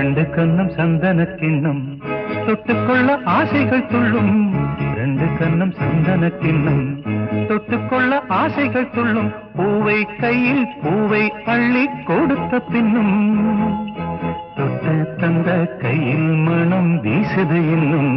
ரெண்டு கண்ணும் சந்தன கிண்ணம் தொட்டுக்கொள்ள ஆசைகள் துள்ளும். ரெண்டு கண்ணும் சந்தன கிண்ணம் தொட்டுக்கொள்ள ஆசைகள் துள்ளும். பூவை கையில் பூவை அள்ளி கொடுத்த பின்னும். தொட்ட தந்த கையில் மனம் வீசுது இன்னும்.